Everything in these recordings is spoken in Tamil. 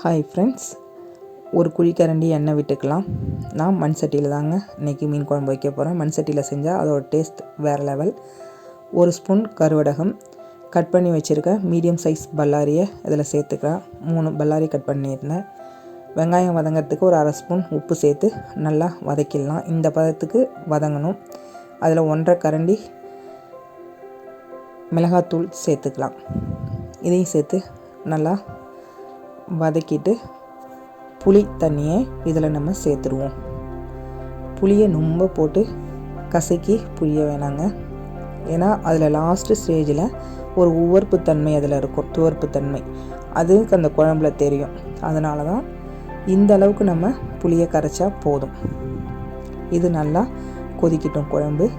ஹாய் ஃப்ரெண்ட்ஸ் ஒரு குழிக்கரண்டி எண்ணெய் விட்டுக்கலாம். நான் மண் சட்டியில் தாங்க இன்றைக்கி மீன் குழம்பு வைக்க போகிறேன் மண் சட்டியில் செஞ்சால் அதோட டேஸ்ட் வேறு லெவல் ஒரு ஸ்பூன் கருவடகம் கட் பண்ணி வச்சுருக்க மீடியம் சைஸ் பல்லாரியை இதில் சேர்த்துக்கலாம் மூணு பல்லாரி கட் பண்ணியிருந்தேன். வெங்காயம் வதங்கிறதுக்கு ஒரு அரை ஸ்பூன் உப்பு சேர்த்து நல்லா வதக்கிடலாம். இந்த பதத்துக்கு வதங்கணும். அதில் ஒன்றரை கரண்டி மிளகாத்தூள் சேர்த்துக்கலாம். இதையும் சேர்த்து நல்லா வதக்கிட்டு புளி தண்ணியை இதில் நம்ம சேர்த்துருவோம். புளியை ரொம்ப போட்டு கசக்கி புளிய வேணாங்க. ஏன்னா அதில் லாஸ்ட்டு ஸ்டேஜில் ஒரு உவர்ப்பு தன்மை அதில் இருக்கும் துவர்ப்பு தன்மை. அதுக்கு அந்த குழம்புல தெரியும். அதனால தான் இந்த அளவுக்கு நம்ம புளியை கரைச்சா போதும். இது நல்லா கொதிக்கட்டும் குழம்பு.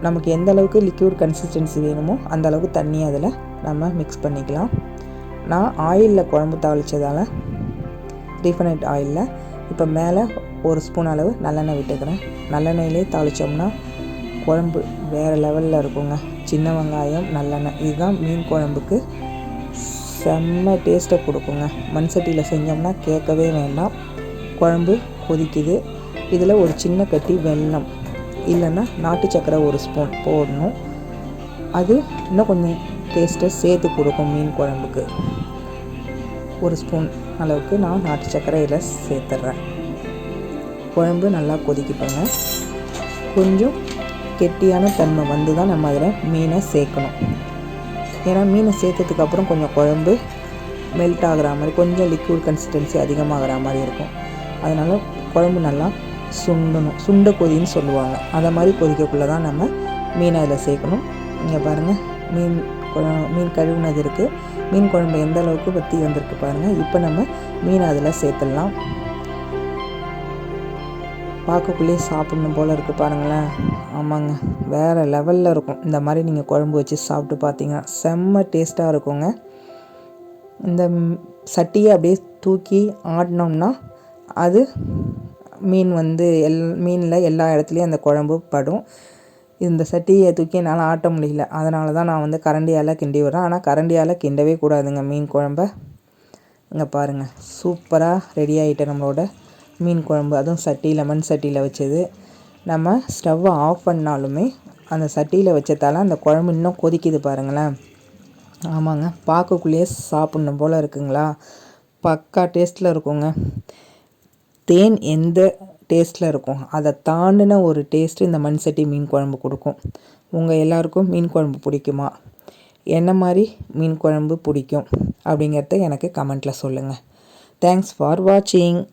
நமக்கு எந்த அளவுக்கு லிக்யூட் கன்சிஸ்டன்சி வேணுமோ அந்த அளவுக்கு தண்ணி அதில் நம்ம மிக்ஸ் பண்ணிக்கலாம். நான் ஆயிலில் குழம்பு தாளித்ததால் ரீஃபைனட் ஆயிலில் இப்போ மேலே ஒரு ஸ்பூன் அளவு நல்லெண்ணெய் விட்டுக்கிறேன். நல்லெண்ணெயிலே தாளித்தோம்னா குழம்பு வேறு லெவலில் இருக்குங்க. சின்ன வெங்காயம் நல்லெண்ணெய். இதுதான் மீன் குழம்புக்கு செம்ம டேஸ்ட்டை கொடுக்குங்க. மண் சட்டியில் செஞ்சோம்னா கேட்கவே வேண்டாம். குழம்பு கொதிக்குது. இதில் ஒரு சின்ன கட்டி வெல்லம். இல்லைன்னா நாட்டு சக்கரை ஒரு ஸ்பூன் போடணும். அது இன்னும் கொஞ்சம் டேஸ்ட்டை சேர்த்து கொடுக்கும் மீன் குழம்புக்கு. ஒரு ஸ்பூன் அளவுக்கு நான் நாட்டு சர்க்கரையில் சேர்த்துட்றேன். குழம்பு நல்லா கொதிக்கிட்டோங்க. கொஞ்சம் கெட்டியான தன்மை வந்து தான் நம்ம அதில் மீனை சேர்க்கணும். ஏன்னா மீனை சேர்த்ததுக்கப்புறம் கொஞ்சம் குழம்பு மெல்ட் ஆகிற மாதிரி கொஞ்சம் லிக்விட் கன்சிஸ்டன்சி அதிகமாகிற மாதிரி இருக்கும். அதனால் குழம்பு நல்லா சுண்டணும். சுண்ட கொதின்னு சொல்லுவாங்க. அதை மாதிரி கொதிக்கக்குள்ளே தான் நம்ம மீனை அதில் சேர்க்கணும். இங்கே பாருங்கள் மீன் மீன் கழுவுனது இருக்குது மீன் குழம்பு எந்த அளவுக்கு வற்றி வந்திருக்கு பாருங்கள் இப்போ நம்ம மீன் அதில் சேர்த்துடலாம். பார்க்கக்குள்ளேயே சாப்பிட்ணும் போல் இருக்குது பாருங்களேன். ஆமாங்க. வேறு லெவலில் இருக்கும். இந்த மாதிரி நீங்கள் குழம்பு வச்சு சாப்பிட்டு பார்த்தீங்கன்னா செம்ம டேஸ்ட்டாக இருக்குங்க. இந்த சட்டியை அப்படியே தூக்கி ஆடினோம்னா அது மீன் வந்து எல் மீனில் எல்லா இடத்துலையும் அந்த குழம்பு படும். இந்த சட்டியை தூக்கி என்னால் ஆட்ட முடியல. அதனால தான் நான் வந்து கரண்டியால் கிண்டி விடுறேன். ஆனால் கரண்டியால் கிண்டவே கூடாதுங்க மீன் குழம்ப. இங்கே பாருங்கள் சூப்பராக ரெடி ஆகிட்டு நம்மளோட மீன் குழம்பு. அதுவும் சட்டி லெமன் சட்டியில் வச்சது. நம்ம ஸ்டவ்வை ஆஃப் பண்ணாலுமே அந்த சட்டியில் வச்சதால அந்த குழம்பு இன்னும் கொதிக்குது பாருங்களேன். ஆமாங்க. பார்க்கக்குள்ளேயே சாப்பிட்ணும் போல் இருக்குங்களா? பக்கா டேஸ்ட்டில் இருக்குங்க. தேன் எந்த டேஸ்ட்டில் இருக்கும். அதை தாண்டின ஒரு டேஸ்ட்டு இந்த மண் சட்டி மீன் குழம்பு கொடுக்கும். உங்கள் எல்லாருக்கும் மீன் குழம்பு பிடிக்குமா? என்ன மாதிரி மீன் குழம்பு பிடிக்கும்? அப்படிங்கிறத எனக்கு கமெண்ட்டில் சொல்லுங்கள் தேங்க்ஸ் ஃபார் வாட்சிங்